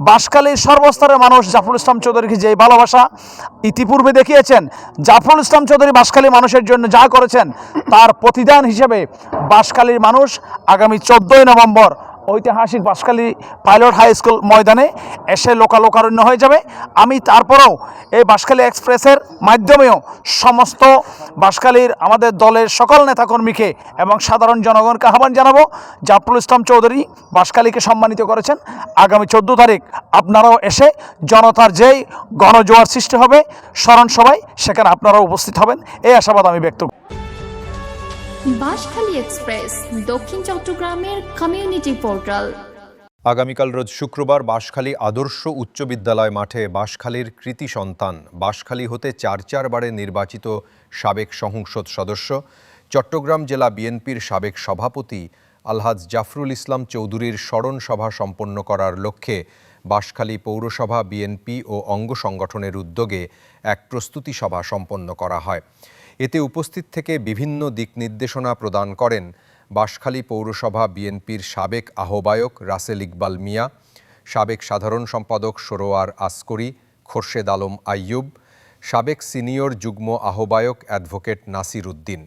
বাঁশখালীর সর্বস্তরের মানুষ জাফরুল ইসলাম চৌধুরীকে যে ভালোবাসা ইতিপূর্বে দেখিয়েছেন, জাফরুল ইসলাম চৌধুরী বাসকালী মানুষের জন্য যা করেছেন, তার প্রতিদান হিসেবে বাসকালীর মানুষ আগামী চোদ্দোই নভেম্বর ঐতিহাসিক বাঁশখালী পাইলট হাই স্কুল ময়দানে এসে লোকালোকারণ্য হয়ে যাবে। আমি তারপরেও এই বাঁশখালী এক্সপ্রেসের মাধ্যমেও সমস্ত বাঁশখালীর আমাদের দলের সকল নেতাকর্মীকে এবং সাধারণ জনগণকে আহ্বান জানাব। জাফরুল ইসলাম চৌধুরী বাঁশখালীকে সম্মানিত করেছেন। আগামী চোদ্দ তারিখ আপনারাও এসে জনতার যেই গণজোয়ার সৃষ্টি হবে, স্মরণ সভায় সেখানে আপনারাও উপস্থিত হবেন। এই আশাবাদ আমি ব্যক্ত। এক্সপ্রেস, দক্ষিণ চট্টগ্রামের কমিউনিটি পোর্টাল আগামীকাল রোজ শুক্রবার বাঁশখালী আদর্শ উচ্চ বিদ্যালয় মাঠে বাঁশখালীর কৃতি সন্তান, বাঁশখালী হতে চার চারবারে নির্বাচিত সাবেক সংসদ সদস্য, চট্টগ্রাম জেলা বিএনপির সাবেক সভাপতি আলহাজ জাফরুল ইসলাম চৌধুরীর স্মরণ সভা সম্পন্ন করার লক্ষ্যে বাঁশখালী পৌরসভা বিএনপি ও অঙ্গ সংগঠনের উদ্যোগে এক প্রস্তুতি সভা সম্পন্ন করা হয়। এতে উপস্থিত থেকে বিভিন্ন দিক নির্দেশনা প্রদান করেন বাঁশখালী পৌরসভা বিএনপির সাবেক আহ্বায়ক রাসেল ইকবাল মিয়া, সাবেক সাধারণ সম্পাদক সরোয়ার আসকরি, খোরশেদ আলম আইয়ুব, সাবেক সিনিয়র যুগ্ম আহ্বায়ক অ্যাডভোকেট নাসির উদ্দিন।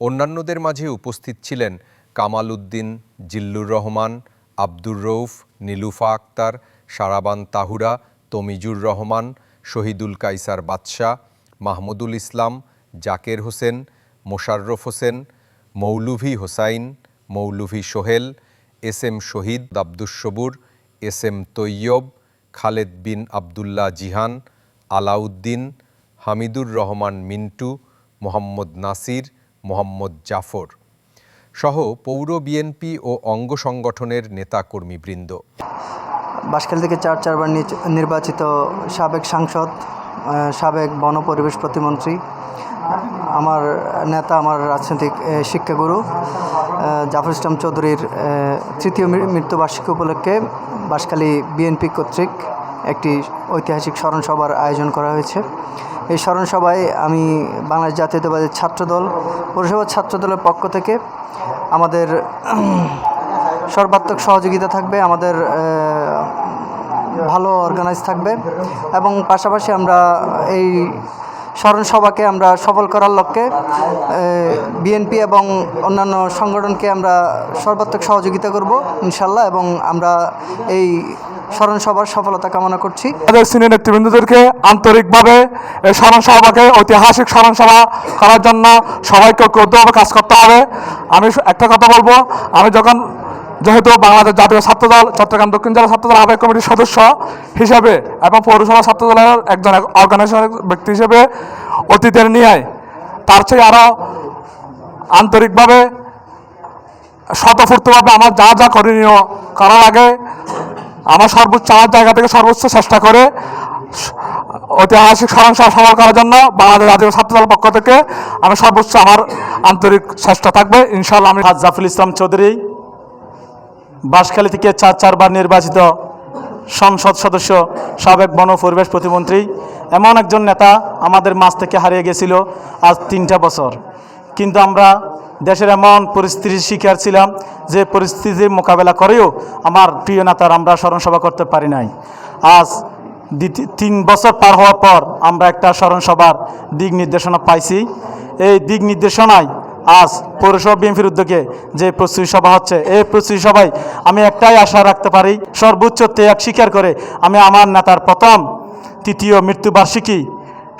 অন্যান্যদের মাঝে উপস্থিত ছিলেন Kamal Uddin, Zillur Rahman, Abdur Rauf Nilufa Akter, সারাবান Tahura, তমিজুর Rahman, Shahidul Kaiser Badshah, Mahmudul Islam Zaker Hossain, Mosharraf Hossain, Moulvi Hossain, Moulvi Sohel, S M Shahid Abdus Sabur, S M Taiyab, Khaled bin Abdullah Jihan, Alauddin, Hamidur Rahman Mintu, Mohammad Nasir, Mohammad Jafar সহ পৌর BNP ও অঙ্গ সংগঠনের নেতাকর্মীবৃন্দ। বাসখালী থেকে চার চারবার নির্বাচিত সাবেক সাংসদ সাবেক বন পরিবেশ প্রতিমন্ত্রী আমার নেতা, আমার রাজনৈতিক শিক্ষাগুরু জাফর ইসলাম চৌধুরীর তৃতীয় মৃত্যুবার্ষিকী উপলক্ষে বাসখালী বিএনপি কর্তৃক একটি ঐতিহাসিক স্মরণসভার আয়োজন করা হয়েছে। এই স্মরণসভায় আমি বাংলাদেশ জাতীয়তাবাদী ছাত্রদল পৌরসভার ছাত্রদলের পক্ষ থেকে আমাদের সর্বাত্মক সহযোগিতা থাকবে, আমাদের ভালো অর্গানাইজ থাকবে এবং পাশাপাশি আমরা এই স্মরণ সভাকে আমরা সফল করার লক্ষ্যে বিএনপি এবং অন্যান্য সংগঠনকে আমরা সর্বাত্মক সহযোগিতা করব ইনশাল্লাহ এবং আমরা এই স্মরণ সভার সফলতা কামনা করছি। আমাদের সিনিয়র নেতৃবৃন্দদেরকে আন্তরিকভাবে স্মরণ সভাকে ঐতিহাসিক স্মরণ সভা করার জন্য সবাইকে ঐক্যবদ্ধভাবে কাজ করতে হবে। আমি একটা কথা বলব, আমি যখন যেহেতু বাংলাদেশ জাতীয় ছাত্রদল, চট্টগ্রাম দক্ষিণ জেলা ছাত্রদল আবেগ কমিটির সদস্য হিসেবে এবং পৌরসভা ছাত্রদলের একজন অর্গানাইজেশন ব্যক্তি হিসেবে অতীতের নিয়ে তার চেয়ে আরও আন্তরিকভাবে স্বতঃস্ফূর্তভাবে আমার যা যা করণীয় করার আগে আমার সর্বোচ্চ, আমার জায়গা থেকে সর্বোচ্চ চেষ্টা করে ঐতিহাসিক সভা সফল করার জন্য বাংলাদেশ জাতীয় ছাত্রদলের পক্ষ থেকে আমি সর্বোচ্চ আমার আন্তরিক চেষ্টা থাকবে। ইনশাল্লাহ আমি হাজ জাফরুল ইসলাম চৌধুরী। বাঁশখালী থেকে চার চারবার নির্বাচিত সংসদ সদস্য, সাবেক বন পরিবেশ প্রতিমন্ত্রী, এমন একজন নেতা আমাদের মাঝ থেকে হারিয়ে গেছিল আজ তিনটা বছর। কিন্তু আমরা দেশের এমন পরিস্থিতির শিকার ছিলাম যে পরিস্থিতির মোকাবেলা করেও আমার প্রিয় নেতার আমরা স্মরণসভা করতে পারি নাই। আজ তিন বছর পার হওয়ার পর আমরা একটা স্মরণসভার দিক নির্দেশনা পাইছি। এই দিক নির্দেশনায় আজ পৌরসভা বিএনপির উদ্যোগে যে প্রস্তুতি সভা হচ্ছে, এই প্রস্তুতি সভায় আমি একটাই আশা রাখতে পারি, সর্বোচ্চ ত্যাগ স্বীকার করে আমি আমার নেতার প্রথম, তৃতীয় মৃত্যুবার্ষিকী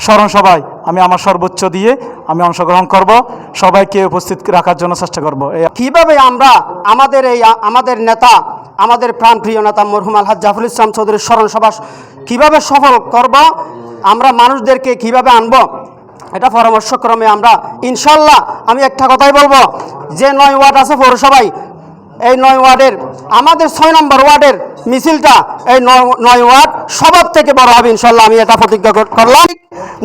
স্মরণ সভায় আমি আমার সর্বোচ্চ দিয়ে আমি অংশগ্রহণ করব, সবাইকে উপস্থিত রাখার জন্য চেষ্টা করব। কীভাবে আমরা আমাদের এই, আমাদের নেতা, আমাদের প্রাণপ্রিয় নেতা মরহুম আলহাজ জাফর ইসলাম চৌধুরীর স্মরণ সভা কীভাবে সফল করব, আমরা মানুষদেরকে কীভাবে আনব এটা পরামর্শক্রমে আমরা, ইনশাল্লাহ আমি একটা কথাই বলব, যে নয় ওয়ার্ড আছে পৌরসভায়, এই নয় ওয়ার্ডের, আমাদের ছয় নম্বর ওয়ার্ডের মিছিলটা এই নয় ওয়ার্ড সবার থেকে বড় হবে ইনশাল্লাহ আমি এটা প্রতিজ্ঞা করলাম।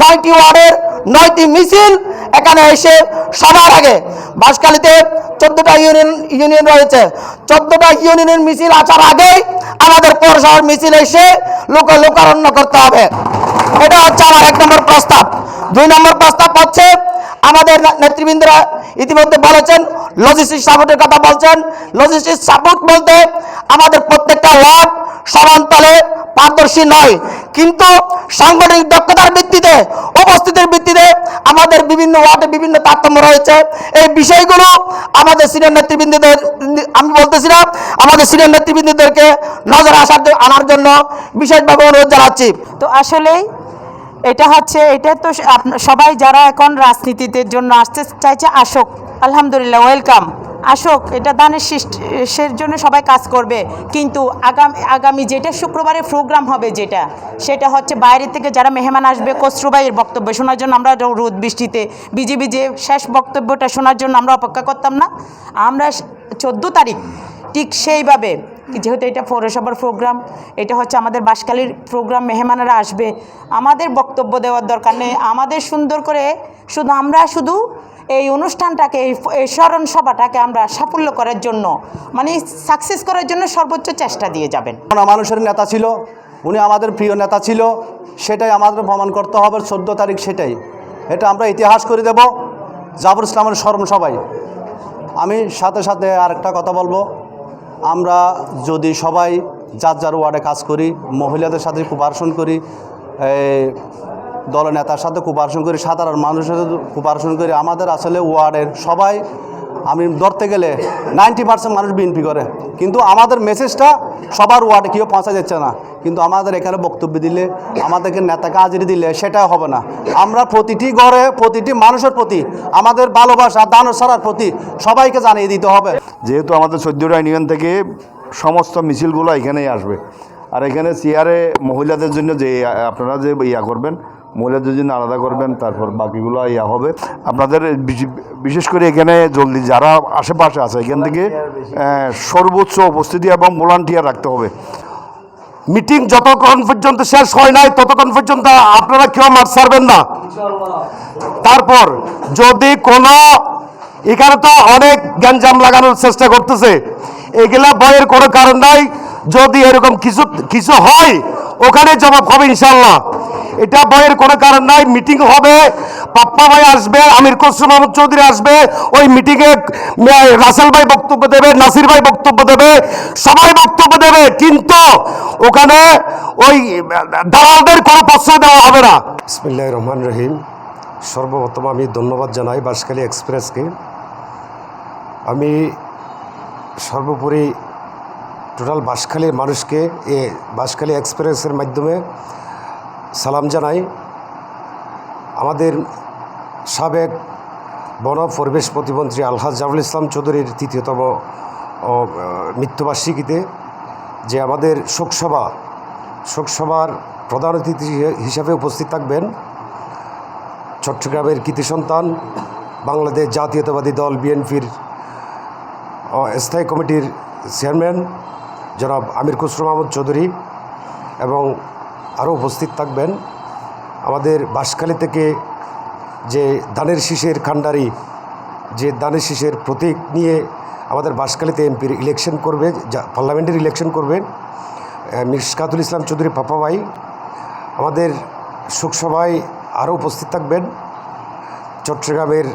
নয়টি ওয়ার্ডের নয়টি মিছিল এখানে এসে সবার আগে বাঁশখালীতে চোদ্দটা ইউনিয়ন ইউনিয়ন রয়েছে। চোদ্দটা ইউনিয়নের মিছিল আসার আগেই আমাদের পৌরসভার মিছিল এসে লোক লোকারণ্য করতে হবে। এটা হচ্ছে আমার এক নম্বর প্রস্তাব। দুই নম্বর প্রস্তাব হচ্ছে, আমাদের নেতৃবৃন্দরা ইতিমধ্যে বলেছেন লজিস্টিক সাপোর্টের কথা বলছেন। লজিস্টিক সাপোর্ট বলতে আমাদের ওয়ার্ড সমান্তলে পারদর্শী নয়। কিন্তু সাংগঠনিক দক্ষতার ভিত্তিতে, উপস্থিতির ভিত্তিতে আমাদের বিভিন্ন ওয়ার্ডে বিভিন্ন তারতম্য রয়েছে। এই বিষয়গুলো আমাদের সিনিয়র নেতৃবৃন্দদের, আমি বলতেছিলাম, আমাদের সিনিয়র নেতৃবৃন্দদেরকে নজর আসার আনার জন্য বিশেষভাবে অনুরোধ জানাচ্ছি। তো আসলেই এটা হচ্ছে, এটা তো সবাই যারা এখন রাজনীতিতে জন্য আসতে চাইছে, আসুক। আলহামদুলিল্লাহ, ওয়েলকাম। আসুক, এটা দানের শেষের জন্য সবাই কাজ করবে। কিন্তু আগামী আগামী যেটা শুক্রবারের প্রোগ্রাম হবে যেটা, সেটা হচ্ছে বাইরে থেকে যারা মেহমান আসবে কসরুবাইয়ের বক্তব্য শোনার জন্য আমরা রোদ বৃষ্টিতে, বিজেপি যে শেষ বক্তব্যটা শোনার জন্য আমরা অপেক্ষা করতাম না। আমরা চোদ্দ তারিখ, ঠিক সেইভাবে যেহেতু এটা পৌরসভার প্রোগ্রাম এটা হচ্ছে আমাদের বাসকালীর প্রোগ্রাম মেহমানেরা আসবে। আমাদের বক্তব্য দেওয়ার দরকার নেই। আমাদের সুন্দর করে শুধু আমরা শুধু এই অনুষ্ঠানটাকে, এই স্মরণ সভাটাকে আমরা সাফল্য করার জন্য মানে সাকসেস করার জন্য সর্বোচ্চ চেষ্টা দিয়ে যাবেন। মানুষের নেতা ছিল, উনি আমাদের প্রিয় নেতা ছিল, সেটাই আমাদের ভ্রমণ করতে হবে, চোদ্দ তারিখ সেটাই। এটা আমরা ইতিহাস করে দেব, জাফর ইসলামের স্মরণ সবাই আমি সাথে সাথে আরেকটা কথা বলব। আমরা যদি সবাই যার যার ওয়ার্ডে কাজ করি, মহিলাদের সাথে কোপারেশন করি দলনেতার সাথে কোপারেশন করি, সাধারণ মানুষের সাথে কোপারেশন করি, আমাদের আসলে ওয়ার্ডের সবাই ধরতে গেলে নাইনটি পার্সেন্ট মানুষ বিএনপি করে। কিন্তু আমাদের মেসেজটা সবার ওয়ার্ডে কেউ পৌঁছা যাচ্ছে না। কিন্তু আমাদের এখানে বক্তব্য দিলে, আমাদেরকে নেতাকে হাজিরি দিলে সেটা হবে না। আমরা প্রতিটি ঘরে, প্রতিটি মানুষের প্রতি, আমাদের ভালোবাসা দান সরার প্রতি সবাইকে জানিয়ে দিতে হবে। যেহেতু আমাদের চোদ্দোটা ইউনিয়ন থেকে সমস্ত মিছিলগুলো এখানেই আসবে। আর এখানে চেয়ারে মহিলাদের জন্য যে, আপনারা যে ইয়া করবেন মহিলাদের জন্য আলাদা করবেন, তারপর বাকিগুলো ইয়া হবে। আপনাদের বিশেষ করে এখানে জলদি যারা আশেপাশে আছে, এখান থেকে সর্বোচ্চ উপস্থিতি এবং ভলান্টিয়ার রাখতে হবে। মিটিং যতক্ষণ পর্যন্ত শেষ হয় নাই, ততক্ষণ পর্যন্ত আপনারা কেউ মাঠ ছাড়বেন না। তারপর যদি কোনো, এখানে তো অনেক গ্যাঞ্জাম লাগানোর চেষ্টা করতেছে। এগুলা ভয়ের কোনো কারণ নাই। যদি এরকম কিছু কিছু হয় ওখানে জবাব হবে ইনশাল্লাহ এটা ভয়ের কোনো কারণ নাই মিটিং হবে। পাপ্পা ভাই আসবে, আমির খসরু মাহমুদ চৌধুরী আসবে। ওই মিটিংয়ে রাসেল ভাই বক্তব্য দেবে, নাসির ভাই বক্তব্য দেবে, সবাই বক্তব্য দেবে, কিন্তু ওখানে ওই দালালদের কোনো প্রশ্রয় দেওয়া হবে না। বিসমিল্লাহ রহমান রহিম। সর্বপ্রথম আমি ধন্যবাদ জানাই বাঁশখালী এক্সপ্রেসকে। আমি সর্বোপরি টোটাল বাঁশখালীর মানুষকে এ বাঁশখালী এক্সপ্রেসের মাধ্যমে সালাম জানাই। আমাদের সাবেক বন পরিবেশ প্রতিমন্ত্রী আলহাজ জাফর ইসলাম চৌধুরীর তৃতীয়তম মৃত্যুবার্ষিকীতে যে আমাদের শোকসভা, শোকসভার প্রধান অতিথি হিসাবে উপস্থিত থাকবেন চট্টগ্রামের কৃতি সন্তান, বাংলাদেশ জাতীয়তাবাদী দল বিএনপির স্থায়ী কমিটির চেয়ারম্যান জনাব আমির খুসরু মাহমুদ চৌধুরী এবং আরও উপস্থিত থাকবেন। আমাদের বাঁশখালী থেকে যে ধানের শীষের খান্ডারি যে ধানের শীষের প্রতীক নিয়ে আমাদের বাঁশখালীতে এমপির ইলেকশন করবে পার্লামেন্টের ইলেকশন করবে মিসকাতুল ইসলাম চৌধুরী পাপা ভাই। আমাদের শোকসভায় আরও উপস্থিত থাকবেন চট্টগ্রামের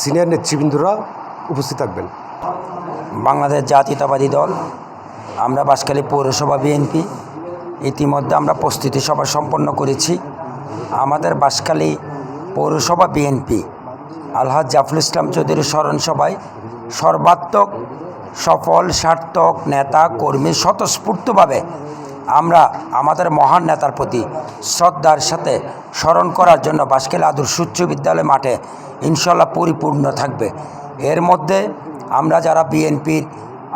সিনিয়র নেতৃবৃন্দরা উপস্থিত থাকবেন। বাংলাদেশ জাতীয়তাবাদী দল, আমরা বাঁশখালী পৌরসভা বিএনপি, ইতিমধ্যে আমরা প্রস্তুতি সভা সম্পন্ন করেছি। আমাদের বাঁশখালী পৌরসভা বিএনপি, আলহাজ জাফর ইসলাম চৌধুরী স্মরণ সভায় সর্বাত্মক, সফল, সার্থক নেতা, কর্মী স্বতঃস্ফূর্তভাবে আমরা আমাদের মহান নেতার প্রতি শ্রদ্ধার সাথে স্মরণ করার জন্য বাঁশখালী আদর্শ উচ্চ বিদ্যালয় মাঠে ইনশাল্লাহ পরিপূর্ণ থাকবে। এর মধ্যে আমরা যারা বিএনপির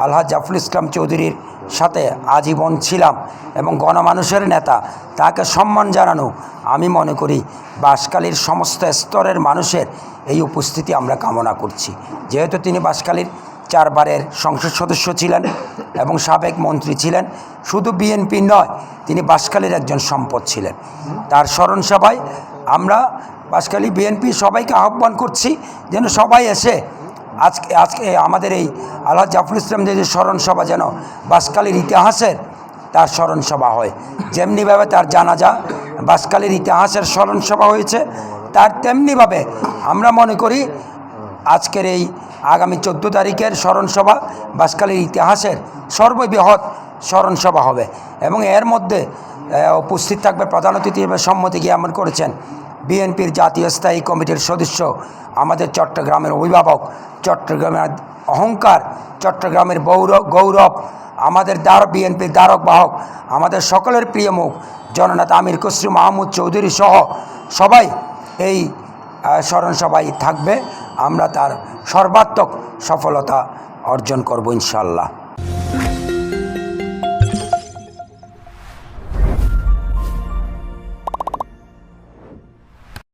আলহাজ জাফর ইসলাম চৌধুরীর সাথে আজীবন ছিলাম এবং গণমানুষের নেতা, তাকে সম্মান জানানো আমি মনে করি বাঁশখালীর সমস্ত স্তরের মানুষের এই উপস্থিতি আমরা কামনা করছি। যেহেতু তিনি বাঁশখালীর চারবারের সংসদ সদস্য ছিলেন এবং সাবেক মন্ত্রী ছিলেন, শুধু বিএনপি নয়, তিনি বাঁশখালীর একজন সম্পদ ছিলেন। তার স্মরণ সভায় আমরা বাঁশখালী বিএনপি সবাইকে আহ্বান করছি যেন সবাই এসে আজকে আজকে আমাদের এই আল্লাহ জাফর ইসলাম যে স্মরণ সভা যেন বাসকালীর ইতিহাসের তার স্মরণ সভা হয়। যেমনিভাবে তার জানাজা বাসকালীর ইতিহাসের স্মরণ সভা হয়েছে, তার তেমনিভাবে আমরা মনে করি আজকের এই আগামী চোদ্দ তারিখের স্মরণসভা বাসকালীর ইতিহাসের সর্ববৃহৎ স্মরণসভা হবে এবং এর মধ্যে উপস্থিত থাকবে প্রধান অতিথি সম্মতি জ্ঞাপন করেছেন বিএনপির জাতীয় স্থায়ী কমিটির সদস্য, আমাদের চট্টগ্রামের অভিভাবক, চট্টগ্রামের অহংকার, চট্টগ্রামের গৌরব গৌরব, আমাদের দ্বার, বিএনপির দ্বারক বাহক, আমাদের সকলের প্রিয় মুখ, জননেতা আমির খসরু মাহমুদ চৌধুরী সহ সবাই এই স্মরণসভায় থাকবে। আমরা তার সর্বাত্মক সফলতা অর্জন করব ইনশাল্লাহ